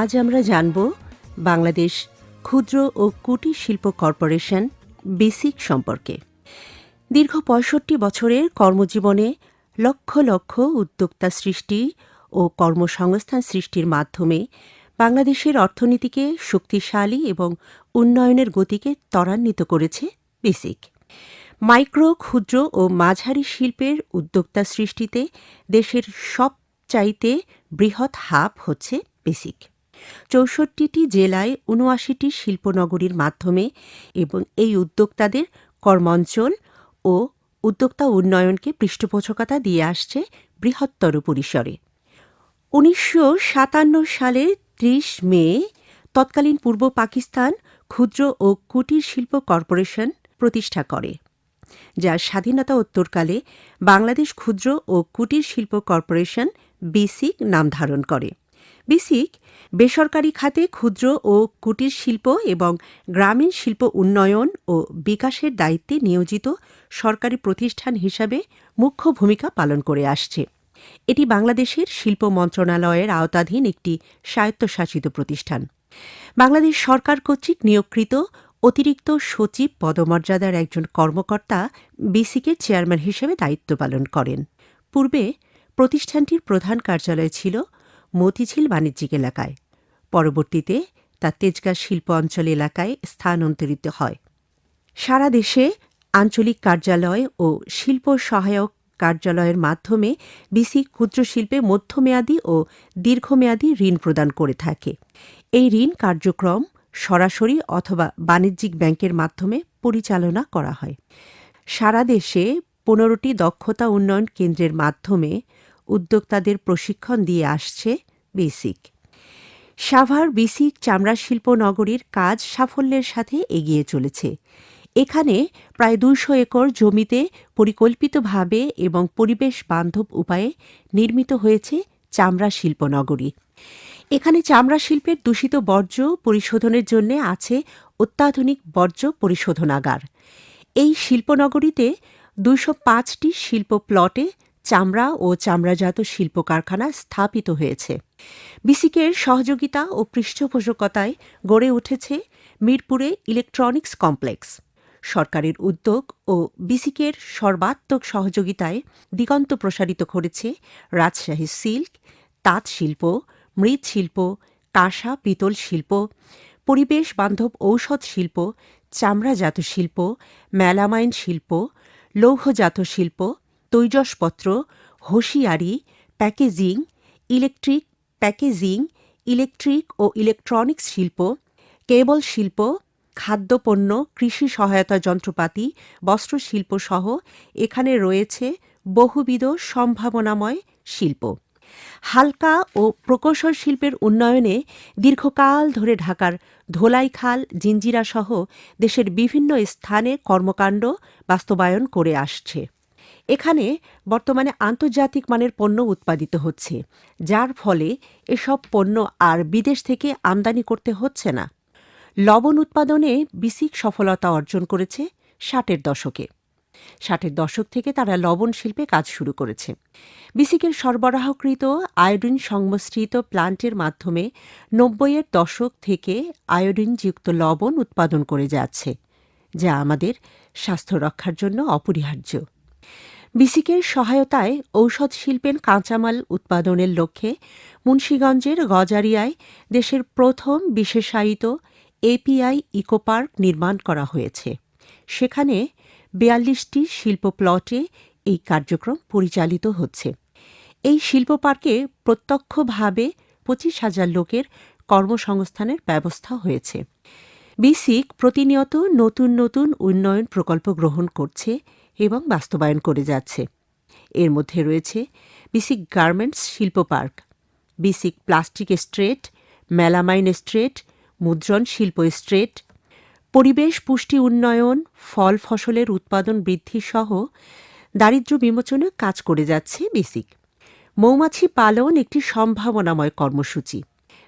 আজ আমরা জানব বাংলাদেশ ক্ষুদ্র ও কুটির শিল্প কর্পোরেশন বেসিক সম্পর্কে। দীর্ঘ পঁয়ষট্টি বছরের কর্মজীবনে লক্ষ লক্ষ উদ্যোক্তা সৃষ্টি ও কর্মসংস্থান সৃষ্টির মাধ্যমে বাংলাদেশের অর্থনীতিকে শক্তিশালী এবং উন্নয়নের গতিকে ত্বরান্বিত করেছে বেসিক। মাইক্রো, ক্ষুদ্র ও মাঝারি শিল্পের উদ্যোক্তা সৃষ্টিতে দেশের সবচাইতে বৃহৎ হাব হচ্ছে বেসিক। চৌষট্টিটি জেলায় উনআশিটি শিল্পনগরীর মাধ্যমে এবং এই উদ্যোক্তাদের কর্মাঞ্চল ও উদ্যোক্তা উন্নয়নকে পৃষ্ঠপোষকতা দিয়ে আসছে বৃহত্তর পরিসরে। উনিশশো সাতান্ন সালের ত্রিশ মে তৎকালীন পূর্ব পাকিস্তান ক্ষুদ্র ও কুটির শিল্প কর্পোরেশন প্রতিষ্ঠা করে যা স্বাধীনতা উত্তরকালে বাংলাদেশ ক্ষুদ্র ও কুটির শিল্প কর্পোরেশন বিসিক নাম ধারণ করে। বেসিক, বেসরকারি খাতে ক্ষুদ্র ও কুটির শিল্প এবং গ্রামীণ শিল্প উন্নয়ন ও বিকাশের দায়িত্বে নিয়োজিত সরকারি প্রতিষ্ঠান হিসাবে মুখ্য ভূমিকা পালন করে আসছে। এটি বাংলাদেশের শিল্প মন্ত্রণালয়ের আওতাধীন একটি স্বায়ত্তশাসিত প্রতিষ্ঠান। বাংলাদেশ সরকার কর্তৃক নিয়োগকৃত অতিরিক্ত সচিব পদমর্যাদার একজন কর্মকর্তা বিসিকের চেয়ারম্যান হিসেবে দায়িত্ব পালন করেন। পূর্বে প্রতিষ্ঠানটির প্রধান কার্যালয় ছিল মতিঝিল বাণিজ্যিক এলাকায়। পরবর্তীতে তা তেজগাঁ শিল্প অঞ্চল এলাকায় স্থানান্তরিত হয়। সারা দেশে আঞ্চলিক কার্যালয় ও শিল্প সহায়ক কার্যালয়ের মাধ্যমে বিসি ক্ষুদ্র শিল্পে মধ্যমেয়াদী ও দীর্ঘমেয়াদী ঋণ প্রদান করে থাকে। এই ঋণ কার্যক্রম সরাসরি অথবা বাণিজ্যিক ব্যাংকের মাধ্যমে পরিচালনা করা হয়। সারা দেশে পনেরোটি দক্ষতা উন্নয়ন কেন্দ্রের মাধ্যমে উদ্যোক্তাদের প্রশিক্ষণ দিয়ে আসছে বেসিক। সাভার বিসিক চামড়া শিল্প নগরীর কাজ সাফল্যের সাথে এগিয়ে চলেছে। এখানে প্রায় দুইশো একর জমিতে পরিকল্পিতভাবে এবং পরিবেশ বান্ধব উপায়ে নির্মিত হয়েছে চামড়া শিল্পনগরী এখানে চামড়া শিল্পের দূষিত বর্জ্য পরিশোধনের জন্য আছে অত্যাধুনিক বর্জ্য পরিশোধনাগার। এই শিল্পনগরীতে দুইশো পাঁচটি শিল্প প্লটে চামড়া ও চামড়াজাত শিল্প কারখানা স্থাপিত হয়েছে। বিসিকের সহযোগিতা ও পৃষ্ঠপোষকতায় গড়ে উঠেছে মিরপুরে ইলেকট্রনিক্স কমপ্লেক্স। সরকারের উদ্যোগ ও বিসিকের সর্বাত্মক সহযোগিতায় দিগন্ত প্রসারিত করেছে রাজশাহী সিল্ক, তাঁত শিল্প মৃৎশিল্প কাঁসা, পিতল শিল্প, পরিবেশ বান্ধব ঔষধ শিল্প, চামড়াজাত শিল্প, মেলামাইন শিল্প, লৌহজাত শিল্প তৈজসপত্র, হুঁশিয়ারি, প্যাকেজিং, ইলেকট্রিক প্যাকেজিং, ইলেকট্রিক ও ইলেকট্রনিক্স শিল্প, কেবল শিল্প, খাদ্যপণ্য, কৃষি সহায়তা যন্ত্রপাতি, বস্ত্রশিল্প সহ এখানে রয়েছে বহুবিধ সম্ভাবনাময় শিল্প। হালকা ও প্রকৌশল শিল্পের উন্নয়নে দীর্ঘকাল ধরে ঢাকার ধোলাইখাল জিঞ্জিরা সহ দেশের বিভিন্ন স্থানে কর্মকাণ্ড বাস্তবায়ন করে আসছে। এখানে বর্তমানে আন্তর্জাতিক মানের পণ্য উৎপাদিত হচ্ছে, যার ফলে এসব পণ্য আর বিদেশ থেকে আমদানি করতে হচ্ছে না। লবণ উৎপাদনে বিসিক সফলতা অর্জন করেছে ষাটের দশকে। ষাটের দশক থেকে তারা লবণ শিল্পে কাজ শুরু করেছে। বিসিকের সরবরাহকৃত আয়োডিন সংমিশ্রিত প্লান্টের মাধ্যমে নব্বইয়ের দশক থেকে আয়োডিনযুক্ত লবণ উৎপাদন করে যাচ্ছে, যা আমাদের স্বাস্থ্য রক্ষার জন্য অপরিহার্য। বিসিকের সহায়তায় ঔষধ শিল্পের কাঁচামাল উৎপাদনের লক্ষ্যে মুন্সীগঞ্জের গজারিয়ায় দেশের প্রথম বিশেষায়িত এপিআই ইকোপার্ক নির্মাণ করা হয়েছে। সেখানে বিয়াল্লিশটি শিল্প প্লটে এই কার্যক্রম পরিচালিত হচ্ছে। এই শিল্প পার্কে প্রত্যক্ষভাবে পঁচিশ হাজার লোকের কর্মসংস্থানের ব্যবস্থা হয়েছে। বিসিক প্রতিনিয়ত নতুন নতুন উন্নয়ন প্রকল্প গ্রহণ করছে এবং বাস্তবায়ন করে যাচ্ছে। এর মধ্যে রয়েছে বিসিক গার্মেন্টস শিল্প park BSCIC plastic estate melamine estate মুদ্রণ শিল্প স্ট্রেট পরিবেশ, পুষ্টি উন্নয়ন, ফল, ফসলের উৎপাদন বৃদ্ধি সহ দারিদ্র্য বিমোচনে কাজ করে যাচ্ছে বিসিক মৌমাছি পালন একটি সম্ভাবনাময় কর্মসূচি।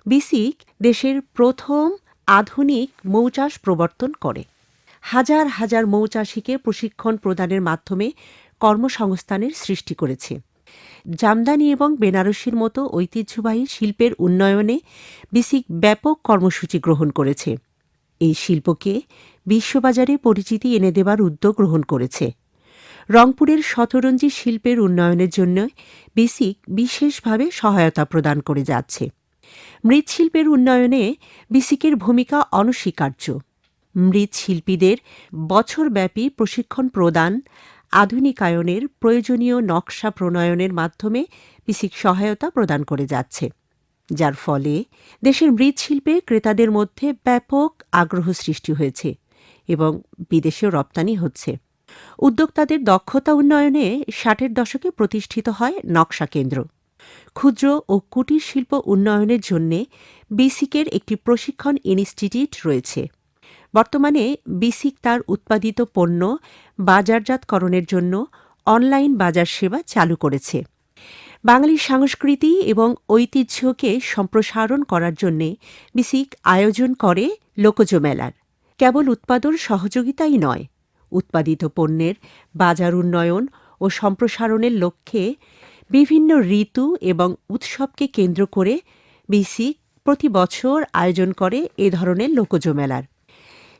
বিসিক দেশের প্রথম আধুনিক মৌচাষ প্রবর্তন করে। হাজার হাজার মৌচাষীকে প্রশিক্ষণ প্রদানের মাধ্যমে কর্মসংস্থানের সৃষ্টি করেছে। জামদানি এবং বেনারসির মতো ঐতিহ্যবাহী শিল্পের উন্নয়নে বিসিক ব্যাপক কর্মসূচি গ্রহণ করেছে। এই শিল্পকে বিশ্ববাজারে পরিচিতি এনে দেবার উদ্যোগ গ্রহণ করেছে। রংপুরের শতরঞ্জি শিল্পের উন্নয়নের জন্য বিসিক বিশেষভাবে সহায়তা প্রদান করে যাচ্ছে। মৃৎশিল্পের উন্নয়নে বিসিকের ভূমিকা অনস্বীকার্য। মৃৎশিল্পীদের বছরব্যাপী প্রশিক্ষণ প্রদান, আধুনিকায়নের প্রয়োজনীয় নকশা প্রণয়নের মাধ্যমে বিসিক সহায়তা প্রদান করে যাচ্ছে। যার ফলে দেশের মৃৎশিল্পে ক্রেতাদের মধ্যে ব্যাপক আগ্রহ সৃষ্টি হয়েছে এবং বিদেশেও রপ্তানি হচ্ছে। উদ্যোক্তাদের দক্ষতা উন্নয়নে ষাটের দশকে প্রতিষ্ঠিত হয় নকশা কেন্দ্র। ক্ষুদ্র ও কুটির শিল্প উন্নয়নের জন্য বিসিকের একটি প্রশিক্ষণ ইনস্টিটিউট রয়েছে। বর্তমানে বিসিক তার উৎপাদিত পণ্য বাজারজাতকরণের জন্য অনলাইন বাজার সেবা চালু করেছে। বাঙালির সংস্কৃতি এবং ঐতিহ্যকে সম্প্রসারণ করার জন্য বিসিক আয়োজন করে লোকজ মেলার। কেবল উৎপাদন সহযোগিতাই নয়, উৎপাদিত পণ্যের বাজার উন্নয়ন ও সম্প্রসারণের লক্ষ্যে বিভিন্ন ঋতু এবং উৎসবকে কেন্দ্র করে বিসিক প্রতি বছর আয়োজন করে এ ধরনের লোকজ মেলার।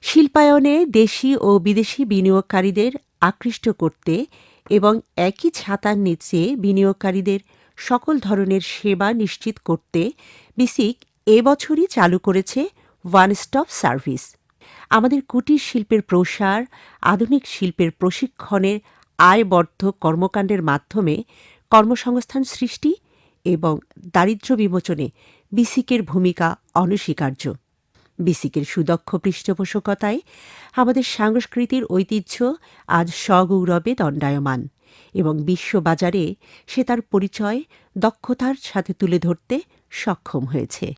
শিল্পায়নে দেশি ও বিদেশি বিনিয়োগকারীদের আকৃষ্ট করতে এবং একই ছাতার নিচে বিনিয়োগকারীদের সকল ধরনের সেবা নিশ্চিত করতে বিসিক এবছরই চালু করেছে ওয়ান স্টপ সার্ভিস আমাদের কুটির শিল্পের প্রসার, আধুনিক শিল্পের প্রশিক্ষণের আয়বর্ধক কর্মকাণ্ডের মাধ্যমে কর্মসংস্থান সৃষ্টি এবং দারিদ্র্য বিমোচনে বিসিকের ভূমিকা অনস্বীকার্য। বিসিকের সুদক্ষ পৃষ্ঠপোষকতায় আমাদের সাংস্কৃতির ঐতিহ্য আজ সগৌরবে দণ্ডায়মান এবং বিশ্ববাজারে সে তার পরিচয়, দক্ষতার সাথে তুলে ধরতে সক্ষম হয়েছে।